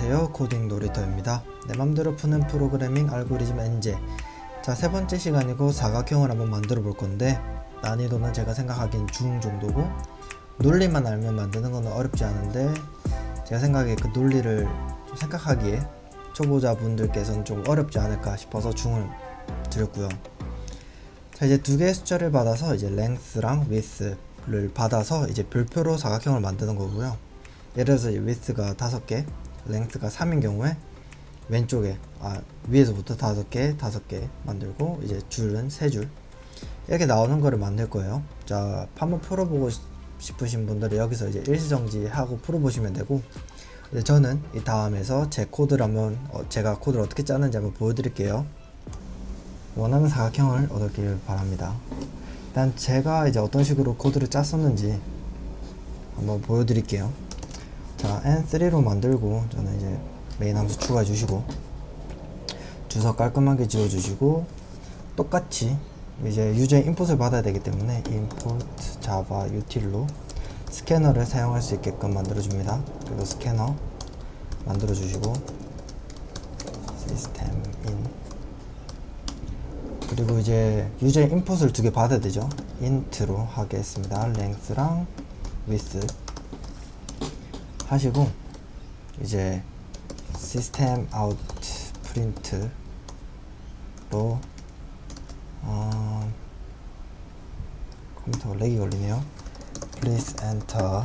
안녕하세요. 코딩 놀이터입니다. 내 맘대로 푸는 프로그래밍 알고리즘 엔제 자세 번째 시간이고 사각형을 한번 만들어 볼 건데 난이도는 제가 생각하기엔 중 정도고 논리만 알면 만드는 건 어렵지 않은데 제가 생각에 그 논리를 좀 생각하기에 초보자분들께서는 좀 어렵지 않을까 싶어서 중을 드렸고요. 자 이제 두 개의 숫자를 받아서 이제 length랑 width를 받아서 이제 별표로 사각형을 만드는 거고요. 예를 들어서 width가 다섯 개 length가 3인 경우에 왼쪽에 아 위에서부터 다섯 개 다섯 개 만들고 이제 줄은 세 줄. 이렇게 나오는 거를 만들 거예요. 자 한번 풀어보고 싶- 싶으신 분들은 여기서 이제 일시정지하고 풀어보시면 되고 저는 이 다음에서 제 코드를 한번 어, 제가 코드를 어떻게 짜는지 한번 보여드릴게요. 원하는 사각형을 얻었길 바랍니다. 일단 제가 이제 어떤 식으로 코드를 짰었는지 한번 보여드릴게요 자 n3로 만들고 저는 이제 메인 함수 추가해 주시고 주소 깔끔하게 지워 주시고 똑같이 이제 유저의 인풋을 받아야 되기 때문에 input java util로 스캐너를 사용할 수 있게끔 만들어 줍니다. 그리고 스캐너 만들어 주시고 system in. 그리고 이제 유저의 인풋을 두 개 받아야 되죠. int로 하겠습니다. length랑 width 하시고 이제 system out print로 어, 컴퓨터가 렉이 걸리네요 please enter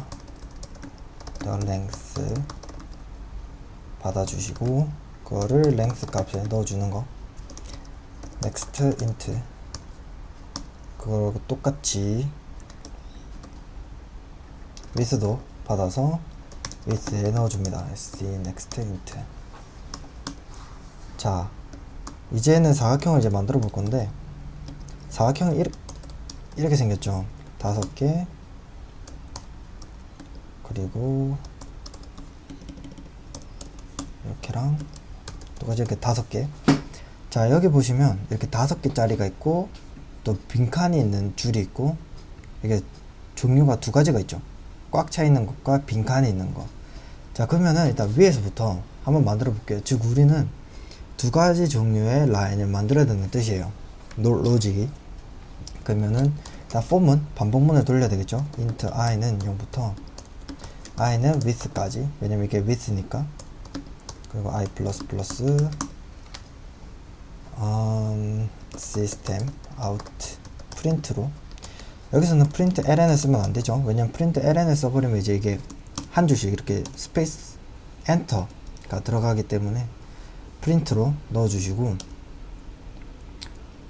the length 받아주시고 그거를 length 값에 넣어주는 거 next int 그거 똑같이 width도 받아서 width에 넣어줍니다. Sc next int. 자 이제는 사각형을 이제 만들어 볼 건데 사각형이 이렇게, 이렇게 생겼죠. 다섯 개. 그리고 이렇게랑 똑같이 이렇게 다섯 개. 자 여기 보시면 이렇게 다섯 개짜리가 있고 또 빈칸이 있는 줄이 있고 이게 종류가 두 가지가 있죠 꽉 차 있는 것과 빈칸이 있는 거자 그러면은 일단 위에서부터 한번 만들어 볼게요. 즉 우리는 두 가지 종류의 라인을 만들어야 된다는 뜻이에요. 노, 로직이. 그러면은 일단 폼은 반복문을 돌려야 되겠죠? int i는 0부터 i는 width까지. 왜냐면 이게 width니까. 그리고 i 플러스 플러스 음, system out print로 여기서는 print ln을 쓰면 안 되죠. 왜냐면 print ln을 써버리면 이제 이게 한 줄씩 이렇게 스페이스 엔터가 들어가기 때문에 프린트로 넣어주시고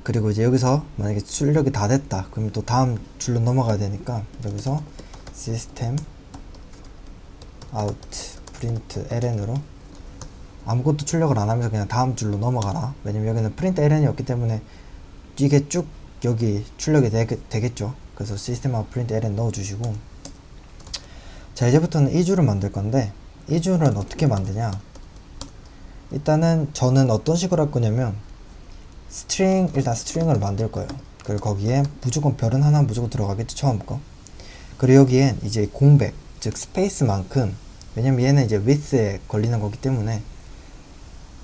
그리고 이제 여기서 만약에 출력이 다 됐다. 그러면 또 다음 줄로 넘어가야 되니까 여기서 system out print ln으로 아무것도 출력을 안 하면서 그냥 다음 줄로 넘어가라. 왜냐면 여기는 print ln이 없기 때문에 이게 쭉 여기 출력이 되, 되겠죠 그래서 system out print ln 넣어주시고 자 이제부터는 이 줄을 만들 건데 이 줄은 어떻게 만드냐 일단은 저는 어떤 식으로 할 거냐면 스트링 일단 스트링을 만들 거예요. 그리고 거기에 무조건 별은 하나 무조건 들어가겠죠 처음 거. 그리고 여기엔 이제 공백 즉 스페이스만큼 왜냐면 얘는 이제 width에 걸리는 거기 때문에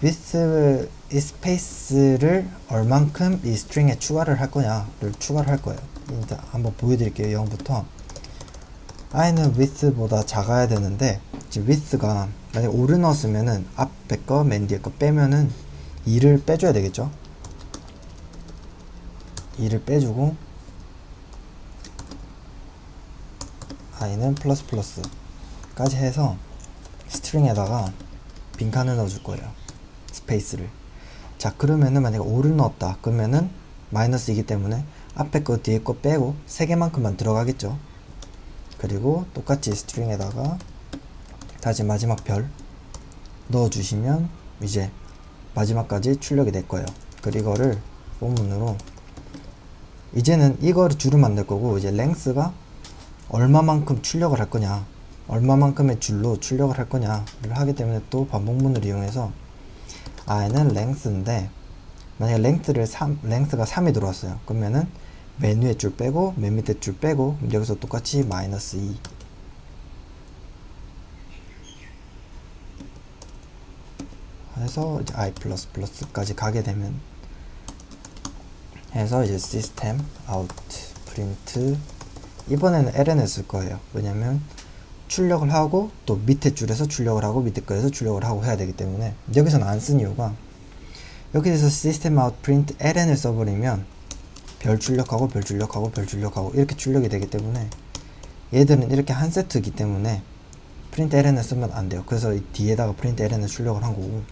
width 이 스페이스를 얼만큼 이 스트링에 추가를 할 거냐를 추가를 할 거예요. 일단 한번 보여드릴게요. 0부터 i는 width보다 작아야 되는데 이제 width가 만약 5를 넣었으면은 앞에 거, 맨 뒤에 거 빼면은 2를 빼줘야 되겠죠 2를 빼주고 i는 플러스 플러스까지 해서 스트링에다가 빈칸을 넣어줄 거예요 스페이스를. 자 그러면은 만약에 5를 넣었다. 그러면은 마이너스이기 때문에 앞에 거 뒤에 거 빼고 3개만큼만 들어가겠죠. 그리고 똑같이 스트링에다가 다시 마지막 별 넣어주시면 이제 마지막까지 출력이 될 거예요. 그리고 이거를 본문으로 이제는 이거를 줄을 만들 거고 이제 랭스가 얼마만큼 출력을 할 거냐 얼마만큼의 줄로 출력을 할 거냐를 하기 때문에 또 반복문을 이용해서 i는 랭스인데 만약에 랭스를 3, 랭스가 3이 들어왔어요. 그러면은 맨 위에 줄 빼고 맨 밑에 줄 빼고 여기서 똑같이 마이너스 2 해서 이제 i 까지 가게 되면 해서 이제 system out print 이번에는 ln을 쓸 거예요. 왜냐면 출력을 하고 또 밑에 줄에서 출력을 하고 밑에 거에서 출력을 하고 해야 되기 때문에 여기서는 안 쓴 이유가 여기서 system out print ln을 써버리면 별 출력하고 별 출력하고 별 출력하고 이렇게 출력이 되기 때문에 얘들은 이렇게 한 세트이기 때문에 print ln을 쓰면 안 돼요. 그래서 이 뒤에다가 print ln을 출력을 한 거고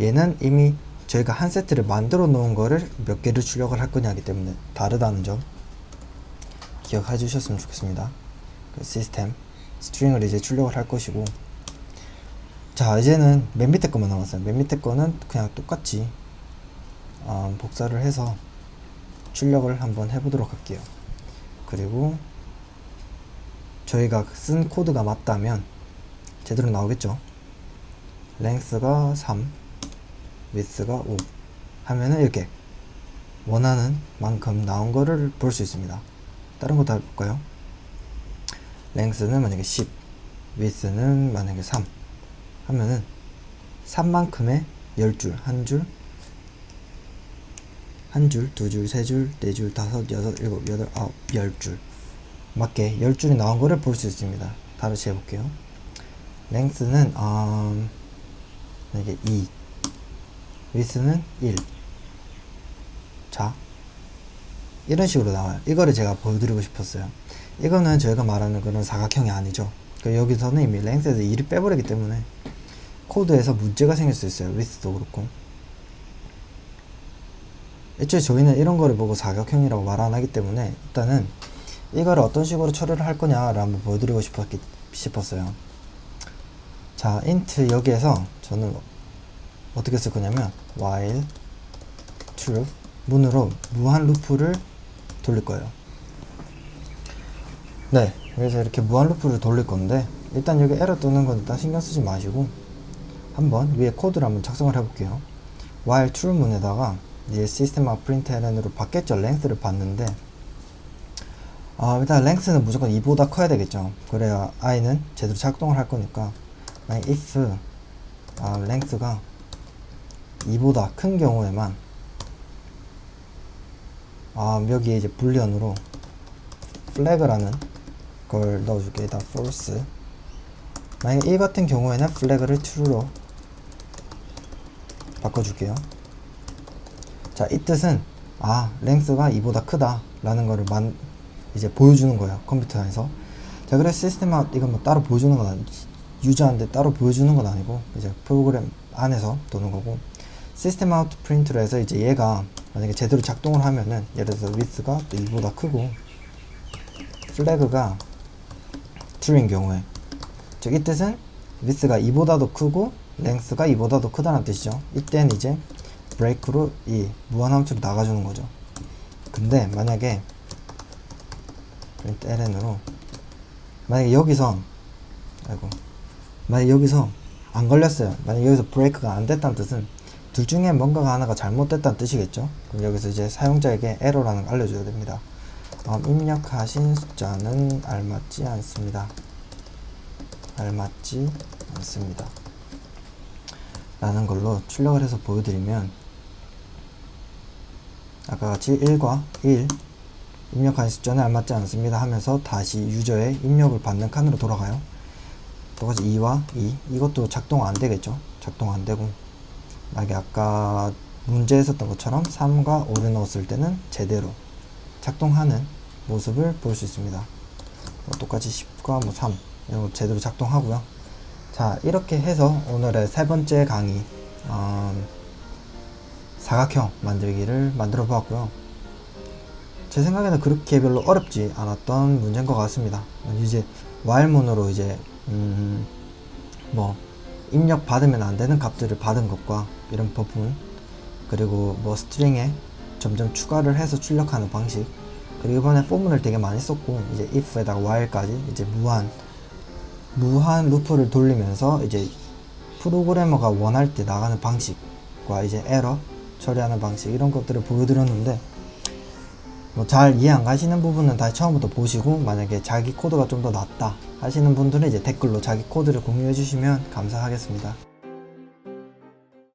얘는 이미 저희가 한 세트를 만들어 놓은 거를 몇 개를 출력을 할 거냐기 때문에 다르다는 점 기억해 주셨으면 좋겠습니다. 그 시스템 스트링을 이제 출력을 할 것이고 자 이제는 맨 밑에 거만 남았어요. 맨 밑에 거는 그냥 똑같이 어, 복사를 해서 출력을 한번 해보도록 할게요. 그리고 저희가 쓴 코드가 맞다면 제대로 나오겠죠. 랭스가 3, 위스가 5 하면은 이렇게 원하는 만큼 나온 거를 볼 수 있습니다. 다른 거 다 볼까요? 랭스는 만약에 10, 위스는 만약에 3 하면은 3만큼의 10줄, 한 줄, 한 줄, 두 줄, 세 줄, 네 줄, 다섯, 여섯, 일곱, 여덟, 아홉, 열 줄. 맞게 열 줄이 나온 거를 볼 수 있습니다. 다시 해볼게요. 랭스는 음, 이게 2, 위스는 1. 자, 이런 식으로 나와요. 이거를 제가 보여드리고 싶었어요. 이거는 저희가 말하는 그런 사각형이 아니죠. 그 여기서는 이미 랭스에서 2를 빼버리기 때문에 코드에서 문제가 생길 수 있어요. 위스도 그렇고. 애초에 저희는 이런 거를 보고 사각형이라고 말 안 하기 때문에 일단은 이거를 어떤 식으로 처리를 할 거냐를 한번 보여드리고 싶었기, 싶었어요. 자, int 여기에서 저는 어떻게 쓸 거냐면 while true 문으로 무한 루프를 돌릴 거예요. 네, 그래서 이렇게 무한 루프를 돌릴 건데 일단 여기 에러 뜨는 건 일단 신경 쓰지 마시고 한번 위에 코드를 한번 작성을 해볼게요. while true 문에다가 이제 system of println으로 바뀌었죠. length를 봤는데 아, 일단 length는 무조건 2보다 커야 되겠죠. 그래야 i는 제대로 작동을 할 거니까 만약 if 아, length가 2보다 큰 경우에만 아, 여기에 이제 불리언으로 flag라는 걸 넣어줄게. 일단 false. 만약 이 같은 경우에는 flag를 true로 바꿔줄게요. 자, 이 뜻은 아, length가 2보다 크다 라는 거를 만 이제 보여주는 거예요. 컴퓨터 안에서. 자, 그래서 시스템 아웃 이건 뭐 따로 보여주는 건 아니, 유저한테 따로 보여주는 건 아니고 이제 프로그램 안에서 도는 거고 시스템 아웃 프린트로 해서 이제 얘가 만약에 제대로 작동을 하면은 예를 들어서 width가 1보다 크고 플래그가 true인 경우에 즉 이 뜻은 width가 2보다도 크고 length가 2보다도 크다는 뜻이죠. 이때는 이제 break로 이 무한함수로 나가주는 거죠. 근데 만약에 print ln으로 만약에 여기서 아이고 만약 여기서 안 걸렸어요. 만약 여기서 브레이크가 안 됐다는 뜻은 둘 중에 뭔가가 하나가 잘못됐다는 뜻이겠죠. 그럼 여기서 이제 사용자에게 에러라는 걸 알려줘야 됩니다. 음, 입력하신 숫자는 알맞지 않습니다. 알맞지 않습니다. 라는 걸로 출력을 해서 보여드리면 아까 같이 1과 1 입력한 숫자는 알맞지 않습니다 하면서 다시 유저의 입력을 받는 칸으로 돌아가요. 똑같이 2와 2 이것도 작동 안 되겠죠. 작동 안 되고 만약에 아까 문제에 있었던 것처럼 3과 5를 넣었을 때는 제대로 작동하는 모습을 볼 수 있습니다. 뭐 똑같이 10과 뭐 3, 이런 거 제대로 작동하고요. 자, 이렇게 해서 오늘의 세 번째 강의, 음, 사각형 만들기를 만들어 보았고요. 제 생각에는 그렇게 별로 어렵지 않았던 문제인 것 같습니다. 이제 while문으로 이제, 음, 뭐, 입력 받으면 안 되는 값들을 받은 것과 이런 부분 그리고 뭐 스트링에 점점 추가를 해서 출력하는 방식 그리고 이번에 포문을 되게 많이 썼고 이제 if에다가 while까지 이제 무한 무한 루프를 돌리면서 이제 프로그래머가 원할 때 나가는 방식과 이제 에러 처리하는 방식 이런 것들을 보여드렸는데 뭐 잘 이해 안 가시는 부분은 다시 처음부터 보시고 만약에 자기 코드가 좀 더 낫다 하시는 분들은 이제 댓글로 자기 코드를 공유해 주시면 감사하겠습니다.